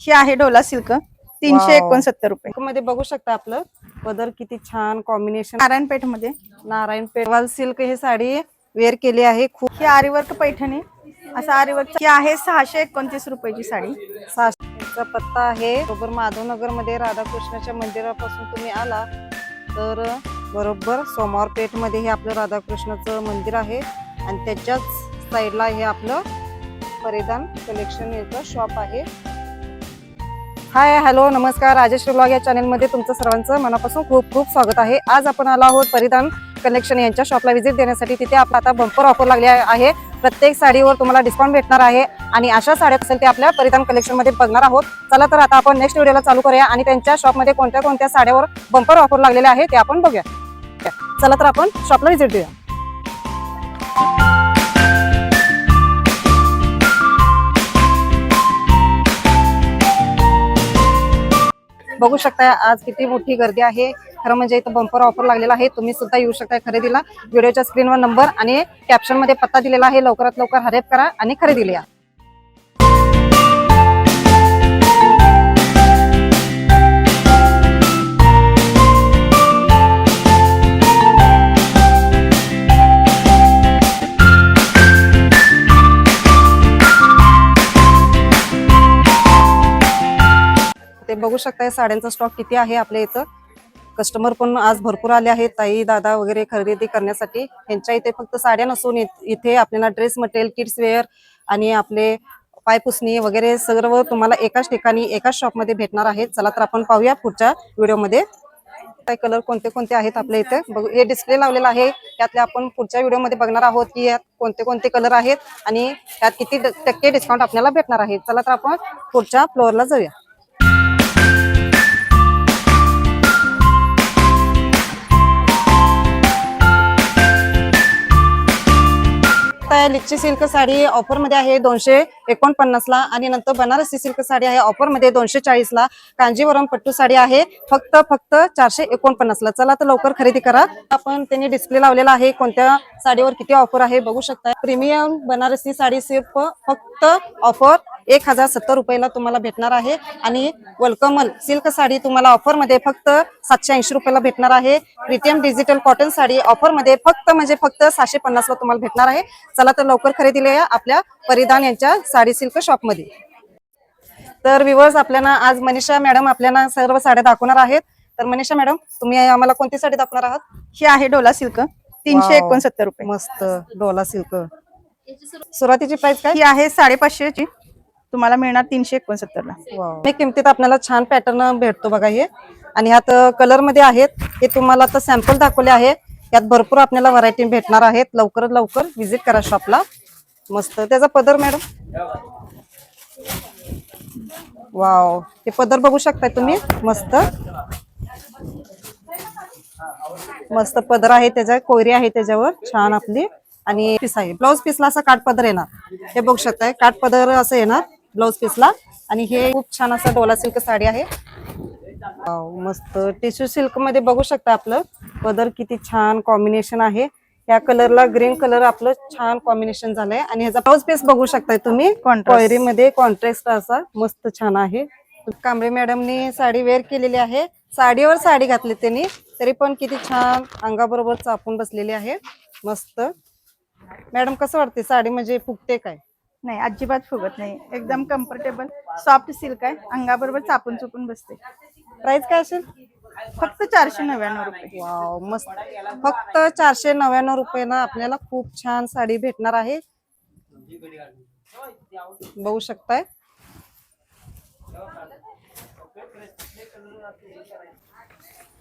ही आहे डोला सिल्क तीनशे. एकोणसत्तर रुपये. मध्ये बघू शकता आपलं पदर किती छान कॉम्बिनेशन नारायणपेठमध्ये नारायण पेटवाल सिल्क ही साडी वेअर केली आहे. खूप ही आरीवर्क पैठणी असं आरीवर्क ही आहे सहाशे एकोणतीस रुपयाची साडी. सासचा पत्ता आहे. बरोबर माधवनगरमध्ये राधाकृष्णाच्या मंदिरापासून तुम्ही आला तर बरोबर सोमवार पेठमध्ये हे आपलं राधाकृष्णाचं मंदिर आहे. आणि त्याच्याच साईडला हे आपलं परिधान कलेक्शन याचं शॉप आहे. हाय हॅलो नमस्कार. राजेश्री ब्लॉग या चॅनलमध्ये तुमचं सर्वांचं मनापासून खूप खूप स्वागत आहे. आज आपण आलो आहोत परिधान कलेक्शन यांच्या शॉपला व्हिजिट देण्यासाठी. तिथे आपला आता बंपर ऑफर लागले आहे. प्रत्येक साडीवर तुम्हाला डिस्काउंट भेटणार आहे आणि अशा साड्या असेल ते आपल्या परिधान कलेक्शनमध्ये बघणार आहोत. चला तर आता आपण नेक्स्ट व्हिडिओला चालू करूया आणि त्यांच्या शॉपमध्ये कोणत्या कोणत्या साड्यावर बंपर ऑफर लागलेले आहे ते आपण बघूया. चला तर आपण शॉपला व्हिजिट देऊया. बघू शकता आज किती मोठी गर्दी आहे. खरं म्हणजे इथं बंपर ऑफर लागलेला आहे. तुम्ही सुद्धा येऊ शकता खरेदीला. व्हिडिओच्या स्क्रीनवर नंबर आणि कॅप्शनमध्ये पत्ता दिलेला आहे. लवकरात लवकर हरेप करा आणि खरेदीला या. बघू शकताय साड्यांचा स्टॉक किती आहे आपल्या इथं. कस्टमर पण आज भरपूर आले आहेत ताई दादा वगैरे खरेदी करण्यासाठी. यांच्या इथे फक्त साड्या नसून इथे आपल्याला ड्रेस मटेरियल किड्स वेअर आणि आपले पायपुसणी वगैरे सर्व तुम्हाला एकाच ठिकाणी एकाच शॉपमध्ये भेटणार आहेत चला तर आपण पाहूया पुढच्या व्हिडिओमध्ये. काय कलर कोणते कोणते आहेत आपल्या इथे? बघू हे डिस्प्ले लावलेला आहे. त्यातले आपण पुढच्या व्हिडिओमध्ये बघणार आहोत की यात कोणते कोणते कलर आहेत आणि त्यात किती टक्के डिस्काउंट आपल्याला भेटणार आहे. चला तर आपण पुढच्या फ्लोअरला जाऊया. आहे लिच्ची सिल्क साडी ऑफरमध्ये आहे दोनशे एकोणपन्नासला आणि नंतर बनारसी सिल्क साडी आहे ऑफरमध्ये दोनशे चाळीस ला. कांजीवरम पट्टू साडी आहे. फक्त फक्त चारशे एकोणपन्नास ला. चला तर लवकर खरेदी करा. आपण त्यांनी डिस्प्ले लावलेला आहे. कोणत्या साडीवर किती ऑफर आहे बघू शकता प्रीमियम बनारसी साडी सिर्फ फक्त ऑफर एक हजार सत्तर रुपयाला तुम्हाला भेटणार आहे. आणि वलकमल सिल्क साडी तुम्हाला ऑफरमध्ये फक्त सातशे ऐंशी रुपयाला भेटणार आहे. प्रीतियम डिजिटल कॉटन साडी ऑफरमध्ये फक्त म्हणजे फक्त सहाशे पन्नास ला तुम्हाला भेटणार आहे. चला तर लवकर खरेदीला या आपल्या परिधान यांच्या साडी सिल्क शॉपमध्ये. तर विवर्स आपल्याला आज मनीषा मॅडम आपल्याला सर्व साड्या दाखवणार आहेत. तर मनीषा मॅडम तुम्ही आम्हाला कोणती साडी दाखवणार आहात? ही आहे डोला सिल्क तीनशे. एकोणसत्तर रुपये. मस्त डोला सिल्क सुरुवातीची प्राइस काय? ही आहे साडेपाचशेची. तुम्हाला मिळणार तीनशे एकोणसत्तर ला किमतीत आपल्याला छान पॅटर्न भेटतो बघा हे. आणि ह्यात कलरमध्ये आहेत. हे तुम्हाला आता सॅम्पल दाखवले आहे. यात भरपूर आपल्याला व्हरायटी भेटणार आहेत. लवकरात लवकर व्हिजिट करा शॉपला मस्त. त्याचा पदर मॅडम वाव हे पदर बघू शकताय तुम्ही? मस्त. मस्त पदर आहे त्याच्या कोयरी आहे त्याच्यावर. छान आपली. आणि पीस आहे. ब्लाऊज पीसला असा काठ पदर येणार. हे बघू शकताय. काठ पदर असं येणार ब्लाऊज पीसला आणि हे खूप छान असं डोला सिल्क साडी आहे. मस्त. टिश्यू सिल्कमध्ये बघू शकता आपलं. पदर किती छान कॉम्बिनेशन आहे. या कलरला ग्रीन कलर आपलं छान कॉम्बिनेशन झालंय. आणि ह्याचा ब्लाऊज पीस बघू शकताय तुम्ही. कोयरी मध्ये कॉन्ट्रास्ट असा मस्त छान आहे. कांबळे मॅडमनी साडी वेअर केलेली आहे. साडीवर साडी घातली त्यांनी. तरी पण किती छान अंगाबरोबर चापून बसलेली आहे. मस्त. मॅडम कसं वाटते साडी म्हणजे फुगते काय? नाही अजिबात फुगत नाही. एकदम कम्फर्टेबल सॉफ्ट सिल्क आहे. अंगाबरोबर चापून चुपून बसते. प्राइस काय असेल? फक्त चारशे नव्याण्णव रुपये. वाव मस्त. फक्त चारशे नव्याण्णव रुपयाला आपल्याला खूप छान साडी भेटणार आहे. बघू शकताय.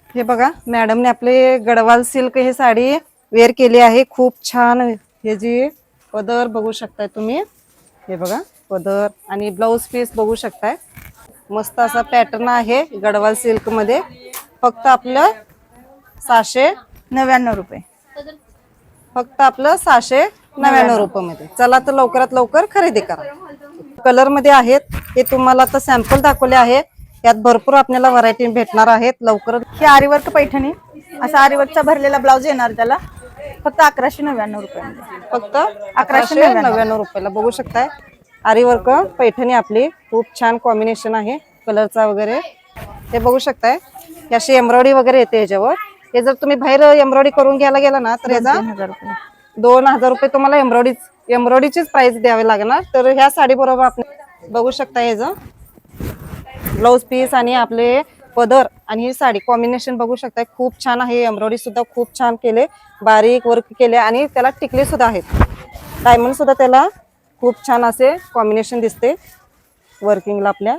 हे बघा मॅडमने आपले गडवाल सिल्क हे साडी वेअर केली आहे. खूप छान हे जी पदर बघू शकताय तुम्ही. हे बघा पदर आणि ब्लाऊज पीस बघू शकताय. मस्त असा पॅटर्न आहे गडवाल सिल्कमध्ये. फक्त आपलं सहाशे नव्याण्णव रुपये. फक्त आपलं सहाशे नव्याण्णव रुपये मध्ये चला तर लवकरात लवकर खरेदी करा. कलरमध्ये आहेत. हे तुम्हाला आता सॅम्पल दाखवले आहे. यात भरपूर आपल्याला व्हरायटी भेटणार आहेत. लवकर. ही आरीवर्क पैठणी. असा आरीवर्कचा भरलेला ब्लाऊज येणार त्याला. फक्त अकराशे नव्याण्णव रुपये फक्त अकराशे. नव्याण्णव रुपयाला. बघू शकताय. आरी वर्क पैठणी आपली. खूप छान कॉम्बिनेशन आहे. कलरचा वगैरे. हे बघू शकताय. ही अशी एम्ब्रॉयडरी वगैरे येते याच्यावर. हे जर तुम्ही बाहेर एम्ब्रॉयडरी करून घ्यायला गेला ना तर याचा दोन हजार रुपये तुम्हाला एम्ब्रॉयडरी एम्ब्रॉयडरीचीच प्राइस द्यावी लागणार. तर ह्या साडी बरोबर आपण बघू शकता याचं. ब्लाऊज पीस आणि आपले पदर आणि ही साडी कॉम्बिनेशन बघू शकता खूप छान आहे. एम्ब्रॉयडरी सुद्धा खूप छान केले. बारीक वर्क केले आणि त्याला टिकले सुद्धा आहेत. डायमंड सुद्धा त्याला खूप छान असे कॉम्बिनेशन दिसते. वर्किंगला आपल्या.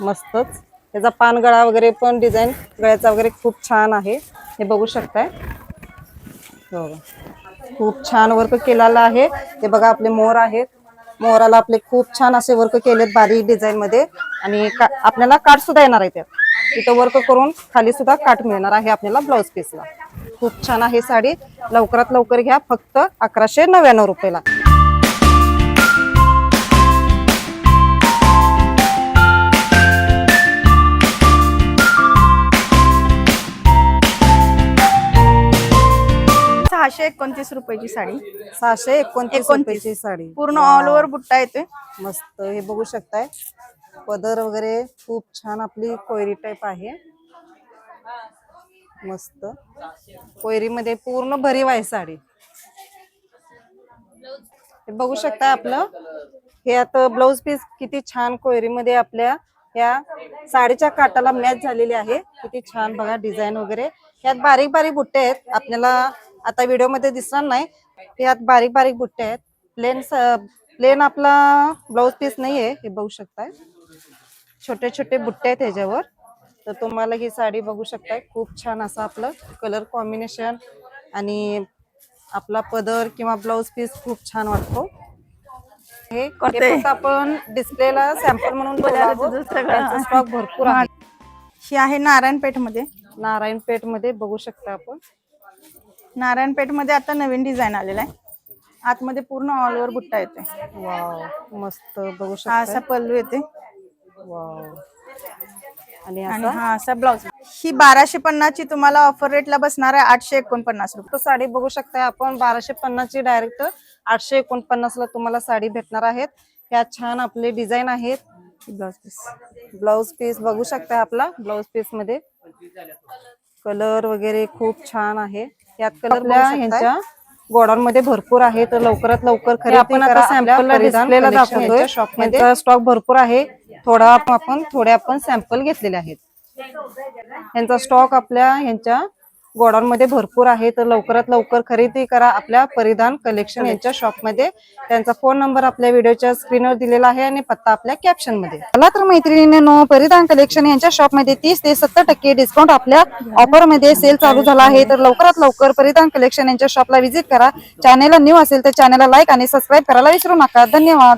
मस्तच. त्याचा पानगळा वगैरे पण डिझाईन गळ्याचा वगैरे खूप छान आहे. हे बघू शकताय. हो. खूप छान वर्क केलेला आहे. ते बघा आपले मोर आहेत. मोराला आपले खूप छान असे वर्क केलेत बारीक डिझाईन मध्ये. आणि का- आपल्याला काट सुद्धा येणार आहे त्यात. इथं वर्क करून खाली सुद्धा काठ मिळणार आहे आपल्याला ब्लाऊज पीसला खूप छान आहे साडी. लवकरात लवकर घ्या फक्त अकराशे नव्याण्णव रुपयाला. सहाशे एकोणतीस रुपयाची साडी. सहाशे एकोणतीस एकोणतीस. रुपयाची साडी. पूर्ण ऑल ओव्हर बुट्टा येतोय. मस्त. हे बघू शकताय. पदर वगैरे खूप छान आपली कोयरी टाईप आहे. मस्त. कोयरीमध्ये पूर्ण भरीव आहे साडी. हे बघू शकता आपलं. हे आता ब्लाऊज पीस किती छान कोयरीमध्ये आपल्या या साडीच्या काटाला मॅच झालेली आहे. किती छान बघा डिझाईन वगैरे. यात बारीक बारीक बुट्टे आहेत. आपल्याला आता व्हिडिओमध्ये दिसणार नाही. यात बारीक बारीक बुट्टे आहेत. प्लेन प्लेन आपला ब्लाऊज पीस नाहीये हे बघू शकताय. छोटे छोटे बुट्टे आहेत ह्याच्यावर. तर तुम्हाला ही साडी बघू शकताय. खूप छान असं आपलं कलर कॉम्बिनेशन आणि आपला पदर किंवा ब्लाऊज पीस खूप छान वाटतो. हे. फक्त आपण डिस्प्लेला सॅम्पल म्हणून स्टॉक भरपूर आहे. ही आहे नारायणपेठमध्ये नारायणपेठमध्ये बघू शकता आपण. नारायणपेठमध्ये आता नवीन डिझाईन आलेला आहे. आतमध्ये पूर्ण ऑल ओव्हर बुट्टा येतोय. वाव मस्त बघू हा शकता असा पल्लू येते वाव. आणि आणि असा? हा असा ब्लाउज ही बाराशे पन्नासची तुम्हाला ऑफर रेटला बसणार आहे आठशे एकोणपन्नास रुपये. तर साडी बघू शकताय आपण बाराशे पन्नास ची डायरेक्ट आठशे एकोणपन्नास ला तुम्हाला साडी भेटणार आहेत. ह्या छान आपले डिझाईन आहेत. ब्लाउज पीस ब्लाऊज पीस बघू शकताय आपला ब्लाऊज पीसमध्ये. कलर वगैरे खूप छान आहे. यात कलर ह्यांच्या गोडाऊन मध्ये भरपूर आहे तर लवकरात लवकर खरेदी आपण आता करा. sample आपल्या ला परिधान display ला collection दाखवतोय. यांच्या shop मध्ये स्टॉक भरपूर आहे थोडा आप- आपण थोडे आपण सॅम्पल घेतलेले आहेत यांचा स्टॉक आपल्या ह्यांच्या गोडाऊन मध्ये भरपूर आहे तर लवकरात लवकर खरेदी करा आपल्या परिधान कलेक्शन यांच्या शॉपमध्ये त्यांचा फोन नंबर आपल्या व्हिडिओच्या स्क्रीनवर दिलेला आहे आणि पत्ता आपल्या कॅप्शनमध्ये. मला तर मैत्रिणींनो परिधान कलेक्शन यांच्या शॉपमध्ये तीस ते सत्तर टक्के डिस्काउंट आपल्या ऑफरमध्ये सेल चालू झाला आहे. तर लवकरात लवकर परिधान कलेक्शन यांच्या शॉपला व्हिजिट करा. चॅनेलला न्यू असेल तर चॅनेलला लाईक आणि सबस्क्राईब करायला विसरू नका. धन्यवाद.